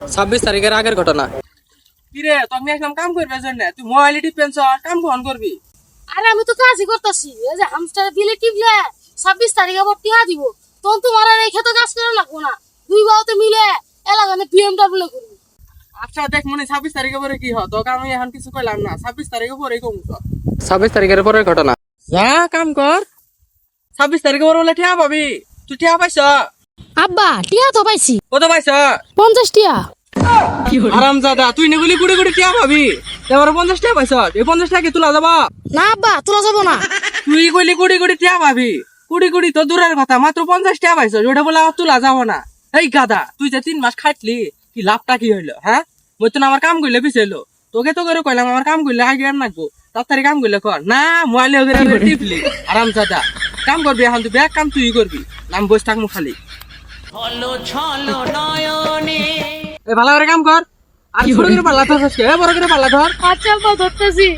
ছাব্বিশ তারিখের আগের ঘটনা। কিরে নিয়ে আসলাম কাম করবে জন্য? তুই মোবাইল টিপেন কাম ফোন করবি। আরে আমি তো কাজই করতেছি। এই যে হামস্টার বিলে ছাব্বিশ তারিখে দিব। তখন তোমার আর এই ক্ষেতে কাজ করা লাগবো না। দুই বাউতে মিলে এলাকানে বিএমডাব্লিউ করবি আচ্ছা দেখ মনে ছাব্বিশ তারিখে পরে কি হয়? তোকে আমি এখন কিছু কইলাম না। ছাব্বিশ তারিখে পরে কম ছাব্বিশ তারিখের পরের ঘটনা। যা কাম কর। ছাব্বিশ তারিখে পরে বলে ঠিয়া পাবি। তুই ঠিয়া পাইছ? আব্বা টিয়া তো পাইছি। কত পাইছ? পঞ্চাশ টিয়া। আরাম দাদা তুই নেগুলি কুড়ি কুড়ি টিয়া পাবি। এবার পঞ্চাশ টাকা পাইছ? এই পঞ্চাশ টাকা কি তুলা যাবা? না আব্বা তোলা যাব না। তুই কইলি কুড়ি কুড়ি টিয়া পাবি। কুড়ি কুড়ি তো দূরের কথা মাত্র পঞ্চাশ টাকা পাইছ। ওটা বলে আমার তুলা যাব না। এই গাদা তুই যে তিন মাস খাটলি কি লাভটা কি হইল হ্যাঁ? মই তো না আমার কাম করলে পিছাইলো তোকে তো করে কইলাম আমার কাম করলে আগে আর নাকবো। তাড়াতাড়ি কাম করলে কর। না মোবাইলে টিপলি। আরাম দাদা কাম করবি এখন তুই ব্যাগ কাম তুই করবি। নাম বসে থাকব খালি। এ ভালো করে কাম কর। আর ছোট করে পাল্লা ধর এ বড় করে পাল্লা ধর। আচ্ছা আব্বা ধরতেছি।